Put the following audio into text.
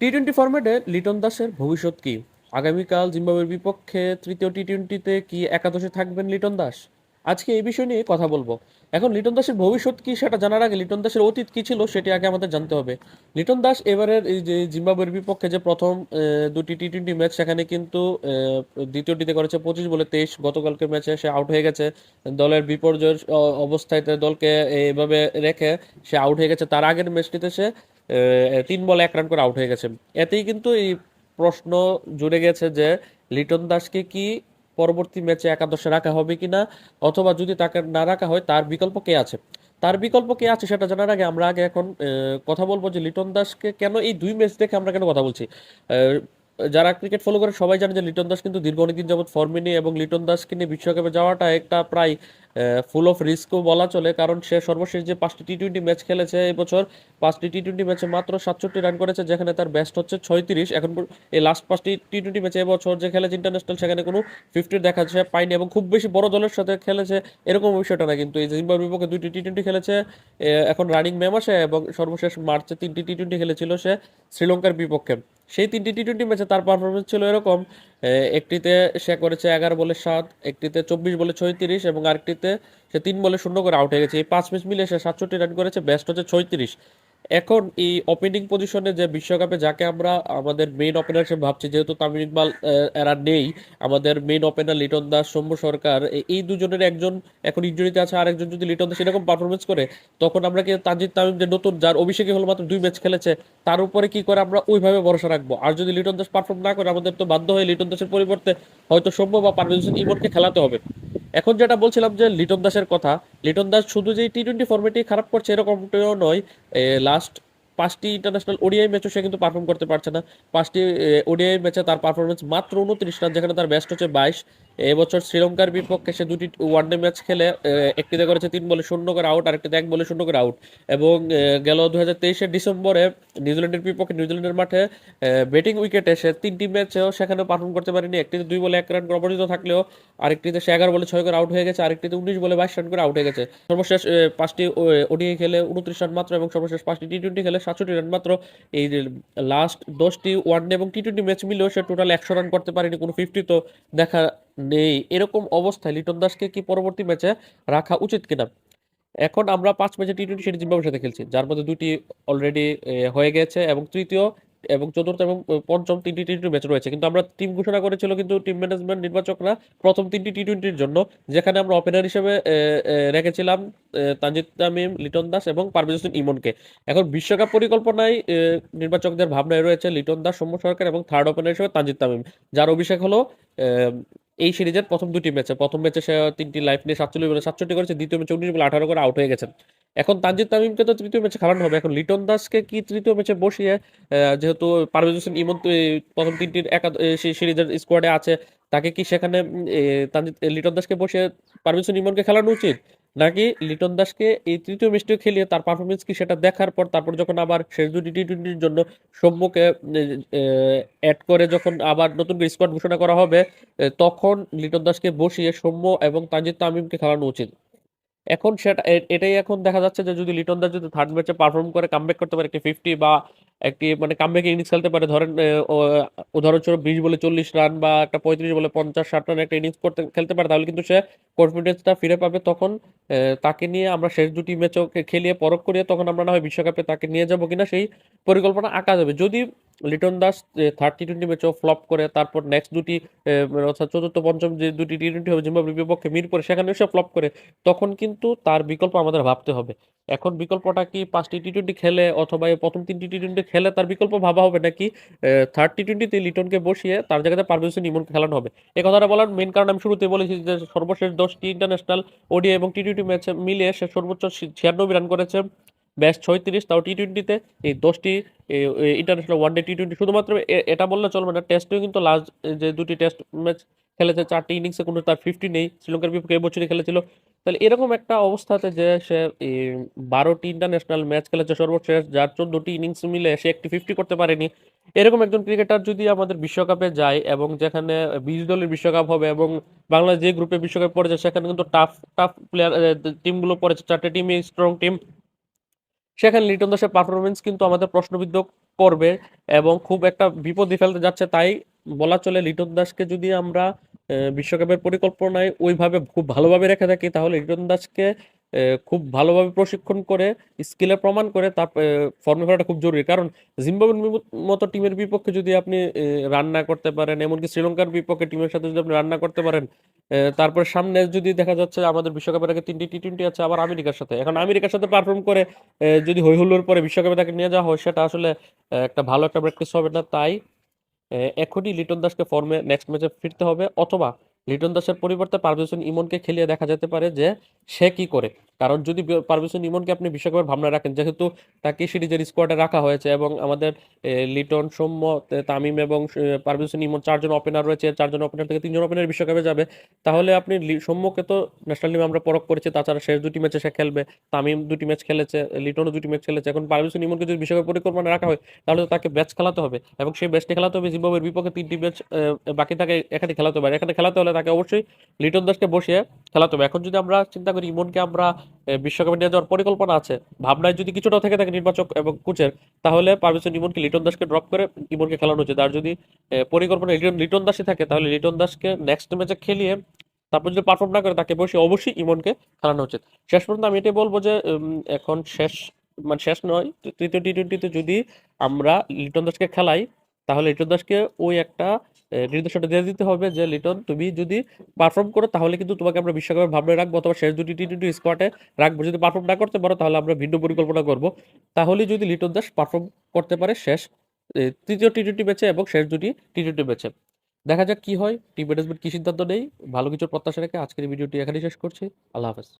T twenty ফরম্যাটে লিটন দাসের ভবিষ্যৎ কি? আগামীকাল জিম্বাবুয়ের বিপক্ষে তৃতীয় টি টোয়েন্টিতে কি একাদশে থাকবেন লিটন দাস? আজকে এই বিষয় নিয়ে কথা বলব। এখন লিটন দাসের ভবিষ্যৎ কি সেটা জানার আগে লিটন দাসের অতীত কি ছিল সেটি আগে আমাদের জানতে হবে। লিটন দাস এবারের এই যে জিম্বাবুয়ের বিপক্ষে যে প্রথম দুটি টি টোয়েন্টি ম্যাচ সেখানে কিন্তু দ্বিতীয়টিতে করেছে পঁচিশ বলে তেইশ। গতকালকে ম্যাচে সে আউট হয়ে গেছে। দলের বিপর্যয়ের অবস্থায় দলকে এভাবে রেখে সে আউট হয়ে গেছে। তার আগের ম্যাচটিতে সে তিন বলে এক রান করে আউট হয়ে গেছে। এতেই কিন্তু এই প্রশ্ন জুড়ে গেছে যে লিটন দাসকে কি পরবর্তী ম্যাচে একাদশে রাখা হবে কিনা অথবা যদি তাকে না রাখা হয়, তার বিকল্প কে আছে? তার বিকল্প কে আছে সেটা জানার আগে আমরা আগে এখন কথা বলব যে লিটন দাসকে কেন এই দুই ম্যাচ দেখে আমরা কেন কথা বলছি? যারা ক্রিকেট ফলো করে সবাই জানে যে লিটন দাস কিন্তু দীর্ঘ অনেকদিন যাবৎ ফর্মে নেই এবং লিটন দাসকে নিয়ে বিশ্বকাপে যাওয়াটা একটা প্রায় ফুল অফ রিস্কও বলা চলে, কারণ সে সর্বশেষ যে পাঁচটি টি টোয়েন্টি ম্যাচ খেলেছে এবছর পাঁচটি টি টোয়েন্টি ম্যাচে মাত্র সাতষট্টি রান করেছে, যেখানে তার ব্যাস্ট হচ্ছে ছয়ত্রিশ। এখন এই লাস্ট পাঁচটি টি টোয়েন্টি ম্যাচে এবছর যে খেলেছে ইন্টারন্যাশনাল সেখানে কোনো ফিফটির দেখা সে পায়নি এবং খুব বেশি বড় দলের সাথে খেলেছে এরকম বিষয়টা না কিন্তু। এই জিম্বাবুয়ের বিপক্ষে দুইটি টি টোয়েন্টি খেলেছে এখন রানিং ম্যাম আসে এবং সর্বশেষ মার্চে তিনটি টি টোয়েন্টি খেলেছিল সে শ্রীলঙ্কার বিপক্ষে। সেই তিনটি টি টোয়েন্টি ম্যাচে তার পারফরমেন্স ছিল এরকম একটিতে সে করেছে এগারো বলে সাত, একটিতে চব্বিশ বলে ছয়ত্রিশ এবং আরেকটিতে সে তিন বলে শূন্য করে আউট হয়ে গেছে। এই পাঁচ মিস মিলে সে সাতষট্টি রান করেছে বেস্ট হচ্ছে ছয়ত্রিশ। এখন এই ওপেনিং পজিশনে যে বিশ্বকাপে যাকে আমরা আমাদের মেইন ওপেনার হিসেবে ভাবছি, যেহেতু তামিম ইকবাল এরা নেই, আমাদের মেইন ওপেনার লিটন দাস, সৌম্য সরকার এই দুজনের একজন এখন ইনজুরিতে আছে, আরেকজন যদি লিটন দাস এরকম পারফরমেন্স করে, তখন আমরা কি তানজিদ তামিম যে নতুন, যার অভিষেকে হলো মাত্র দুই ম্যাচ খেলেছে, তার উপরে কি করে আমরা ওইভাবে ভরসা রাখব? আর যদি লিটন দাস পারফর্ম না করে, আমাদের তো বাধ্য হয়ে লিটন দাসের পরিবর্তে হয়তো সৌম্য বা পারভেজ হোসেন ইমনকে খেলাতে হবে। এখন যেটা বলছিলাম যে লিটন দাসের কথা, লিটন দাস শুধু যে টি টোয়েন্টি ফর্মেটেই খারাপ করছে এরকমটাও নয় লাস্ট পাঁচটি ইন্টারন্যাশনাল ওডিআই ম্যাচও সে কিন্তু পারফর্ম করতে পারছে না। পাঁচটি ওডিআই ম্যাচে তার পারফরমেন্স মাত্র উনত্রিশ রান, যেখানে তার ব্যস্ত হচ্ছে বাইশ। এবছর শ্রীলঙ্কার বিপক্ষে সে দুটি ওয়ানডে ম্যাচ খেলে একটিতে করেছে তিন বলে শূন্য করে আউট আরেকটিতে এক বলে শূন্য করে আউট এবং গেল দু হাজার তেইশের ডিসেম্বরে নিউজিল্যান্ডের বিপক্ষে নিউজিল্যান্ডের মাঠে ব্যাটিং উইকেটে সে তিনটি ম্যাচেও সেখানে পারফর্ম করতে পারেনি। একটিতে দুই বলে এক রান অপরাজিত থাকলেও, আরেকটিতে সে এগারো বলে ছয় করে আউট হয়ে গেছে, আরেকটিতে উনিশ বলে বাইশ রান করে আউট হয়ে গেছে। সর্বশেষ পাঁচটি ওডিআই খেলে উনত্রিশ রান মাত্র এবং সর্বশেষ পাঁচটি টি টোয়েন্টি খেলে সাতষট্টি রান মাত্র। এই লাস্ট দশটি ওয়ানডে এবং টি টোয়েন্টি ম্যাচ মিলেও সে টোটাল একশো রান করতে পারেনি, কোনো ফিফটি তো দেখা নেই। এরকম অবস্থায় লিটন দাসকে কি পরবর্তী ম্যাচে রাখা উচিত কিনা? এখন আমরা পাঁচ ম্যাচে টি টোয়েন্টি সেটি জিম্বাবুয়ের সাথে খেলছি, যার মধ্যে দুটি অলরেডি হয়ে গেছে এবং তৃতীয় এবং চতুর্থ এবং পঞ্চম তিনটি টি টোয়েন্টি ম্যাচ রয়েছে। কিন্তু আমরা টিম ঘোষণা করেছিল কিন্তু টিম ম্যানেজমেন্ট নির্বাচকরা প্রথম তিনটি টি টোয়েন্টির জন্য, যেখানে আমরা ওপেনার হিসেবে রেখেছিলাম তানজিদ তামিম, লিটন দাস এবং পারভেজ হোসেন ইমনকে। এখন বিশ্বকাপ পরিকল্পনায় নির্বাচকদের ভাবনায় রয়েছে লিটন দাস, সৌম্য সরকার এবং থার্ড ওপেনার হিসেবে তানজিদ তামিম, যার অভিষেক হলো এই সিরিজের প্রথম দুটি ম্যাচে। প্রথম ম্যাচে সে তিনটি লাইফ নিয়ে সাতচল্লিশ বলে সাতষট্টি করেছে, দ্বিতীয় ম্যাচে উনিশ বলে আঠারো করে আউট হয়ে গেছেন। এখন তানজিদ তামিমকে তো তৃতীয় ম্যাচে খেলানো হবে। এখন লিটন দাসকে কি তৃতীয় ম্যাচে বসিয়ে যেহেতু পারভেজ হোসেন ইমন প্রথম তিনটির সিরিজের স্কোয়াডে আছে, তাকে কি সেখানে তানজিদ, লিটন দাসকে বসিয়ে পারভেজ হোসেন ইমনকে খেলানো উচিত? নাকি লিটন দাসকে এই তৃতীয় ম্যাচটিও খেলিয়ে তার পারফরমেন্স কি সেটা দেখার পর তারপর যখন আবার শেষ দুটি টি টোয়েন্টির জন্য সম্মুখে অ্যাড করে যখন আবার নতুন করে স্কোয়াড ঘোষণা করা হবে তখন লিটন দাসকে বসিয়ে সৌম্য এবং তাজিদ তামিমকে খেলানো উচিত। এখন সেটা এটাই এখন দেখা যাচ্ছে যে যদি লিটন দাস যদি থার্ড ম্যাচে পারফর্ম করে কামব্যাক করতে পারে একটি ফিফটি বা একটি মানে কামব্যাক ইনিংস খেলতে পারে, ধরেন উদাহরণস্বরূপ বিশ বলে চল্লিশ রান বা একটা পঁয়ত্রিশ বলে পঞ্চাশ, ষাট রান একটা ইনিংস করতে, খেলতে পারে, তাহলে কিন্তু সে কনফিডেন্সটা ফিরে পাবে তখন তাকে নিয়ে আমরা শেষ দুটি ম্যাচও খেলিয়ে পরখ করিয়ে তখন আমরা না হয় বিশ্বকাপে তাকে নিয়ে যাব কিনা সেই পরিকল্পনা আঁকা যাবে। যদি Liton Das third T twenty ম্যাচও flop করে, তারপর নেক্সট দুটি অর্থাৎ চতুর্থ, পঞ্চম যে দুটি টি টোয়েন্টি হবে, জিম্বাবুয়ের বিপক্ষে মিরপুরে সেখানেও সে ফ্লপ করে। তখন কিন্তু তার বিকল্প আমাদের ভাবতে হবে। এখন বিকল্পটা কি পাঁচটি টি টোয়েন্টি খেলে অথবা প্রথম তিনটি টি টোয়েন্টি খেলে তার বিকল্প ভাবা হবে নাকি? থার্ড টি টোয়েন্টিতে লিটনকে বসিয়ে তার জায়গাতে পারভেজ হোসেন ইমনকে খেলানো হবে। এই কথাটা বলার মেন কারণ আমি শুরুতে বলেছি যে সর্বশেষ দশটি ইন্টারন্যাশনাল ওডিআই এবং টি টোয়েন্টি ম্যাচে মিলিয়ে সে সর্বোচ্চ ছিয়ানব্বই রান করেছে। ব্যাস ছয়ত্রিশ, তাও টি টোয়েন্টিতে এই দশটি ইন্টারন্যাশনাল ওয়ানডে টি টোয়েন্টি শুধুমাত্র এটা বললে চলবে না। টেস্টেও কিন্তু লাস্ট যে দুটি টেস্ট ম্যাচ খেলেছে, চারটি ইনিংসে কোনো তার ফিফটি নেই। শ্রীলঙ্কার বিপক্ষে এবছরই খেলেছিল। তাহলে এরকম একটা অবস্থাতে যে সে বারোটি ইন্টারন্যাশনাল ম্যাচ খেলেছে সর্বশেষ, যার চোদ্দটি ইনিংস মিলে সে একটি ফিফটি করতে পারেনি। এরকম একজন ক্রিকেটার যদি আমাদের বিশ্বকাপে যায় এবং যেখানে বিশ দলের বিশ্বকাপ হবে এবং বাংলাদেশ যে গ্রুপে বিশ্বকাপ পড়েছে, সেখানে কিন্তু টাফ টাফ প্লেয়ার টিমগুলো পড়েছে। চারটে টিমই স্ট্রং টিম সেখানে লিটন দাসের পারফরমেন্স কিন্তু আমাদের প্রশ্নবিদ্ধ করবে এবং খুব একটা বিপদে ফেলতে যাচ্ছে তাই বলা চলে লিটন দাসকে যদি আমরা বিশ্বকাপের পরিকল্পনায় ওইভাবে খুব ভালোভাবে রেখে থাকি, তাহলে লিটন দাসকে খুব ভালোভাবে প্রশিক্ষণ করে স্কিলে প্রমাণ করে, তার ফর্মে ফেরাটা খুব জরুরি। কারণ জিম্বাবুয়ের মতো টিমের বিপক্ষে যদি আপনি রান্না করতে পারেন, এমনকি শ্রীলঙ্কার বিপক্ষে টিমের সাথে যদি আপনি রান্না করতে পারেন তারপর সামনে যদি দেখা যাচ্ছে আমাদের বিশ্বকাপের আগে তিনটি টি টোয়েন্টি আছে, আবার আমেরিকার সাথে। এখন আমেরিকার সাথে পারফর্ম করে যদি হই হুল্লোড় পরে বিশ্বকাপে তাকে নিয়ে যাওয়া হয়, সেটা আসলে একটা ভালো একটা প্র্যাকটিস হবে না। তাই এখনই লিটন দাসকে ফর্মে নেক্সট ম্যাচে ফিরতে হবে, অথবা লিটন দাসের পরিবর্তে পারভেজ হোসেন ইমনকে খেলিয়ে দেখা যেতে পারে যে সে কি করে। কারণ যদি পারভেজ ইমনকে আপনি বিশ্বকাপের ভাবনা রাখেন, যেহেতু তাকে সিরিজের স্কোয়াডে রাখা হয়েছে এবং আমাদের লিটন, সৌম্য তামিম এবং পারভেজ ইমন চারজন ওপেনার রয়েছে, চারজন ওপেনার থেকে তিনজন ওপেনার বিশ্বকাপে যাবে। তাহলে আপনি সৌম্যকে তো ন্যাশনাল টিমে আমরা পরখ করেছি, তাছাড়া শেষ দুটি ম্যাচে সে খেলবে, তামিম দুটি ম্যাচ খেলেছে, লিটনও দুটি ম্যাচ খেলেছে। এখন পারভেজ ইমনকে যদি বিশ্বকাপ পরিকল্পনা রাখা হয়, তাহলে তো তাকে ব্যাচ খেলাতে হবে এবং সেই ব্যাচটি খেলাতে হবে জিম্বাবুয়ের বিপক্ষে তিনটি ম্যাচ বাকি থাকে এখানে খেলাতে হবে। এখানে খেলাতে হলে তাকে অবশ্যই লিটন দাসকে বসিয়ে খেলাতে হবে। এখন যদি আমরা চিন্তা করি, ইমনকে আমরা বিশ্বকাপে নিয়ে যাওয়ার পরিকল্পনা আছে। ভাবনায় যদি কিছুটা থেকে থাকে নির্বাচক এবং কোচের, তাহলে পারভেজ হোসেন ইমনকে লিটন দাসকে ড্রপ করে ইমনকে খেলানো উচিত। আর যদি পরিকল্পনা লিটন দাসই থাকে, তাহলে লিটন দাসকে নেক্সট ম্যাচে খেলিয়ে তারপর যদি পারফর্ম না করে, তাকে বসে অবশ্যই ইমনকে খেলানো উচিত। শেষ পর্যন্ত আমি এটাই বলব যে এখন শেষ মানে শেষ নয়, তৃতীয় টি টোয়েন্টিতে যদি আমরা লিটন দাসকে খেলাই, তাহলে লিটন দাসকে ওই একটা নির্দেশনা দিয়ে দিতে হবে যে, লিটন, তুমি যদি পারফর্ম করো, তাহলে কিন্তু তোমাকে আমরা বিশ্বকাপে ভাবনায় রাখব অথবা শেষ দুটি টি টোয়েন্টি স্কোয়াডে রাখব। যদি পারফর্ম না করতে পারো, তাহলে আমরা ভিন্ন পরিকল্পনা করব। তাহলে যদি লিটন দাস পারফর্ম করতে পারে শেষ তৃতীয় টি টোয়েন্টি ম্যাচে এবং শেষ দুটি টি টোয়েন্টি ম্যাচে। দেখা যাক কি হয়। টিম ম্যানেজমেন্ট কি সিদ্ধান্ত নেই ভালো কিছুর প্রত্যাশা রেখে আজকের ভিডিওটি এখানেই শেষ করছি। আল্লাহ হাফেজ।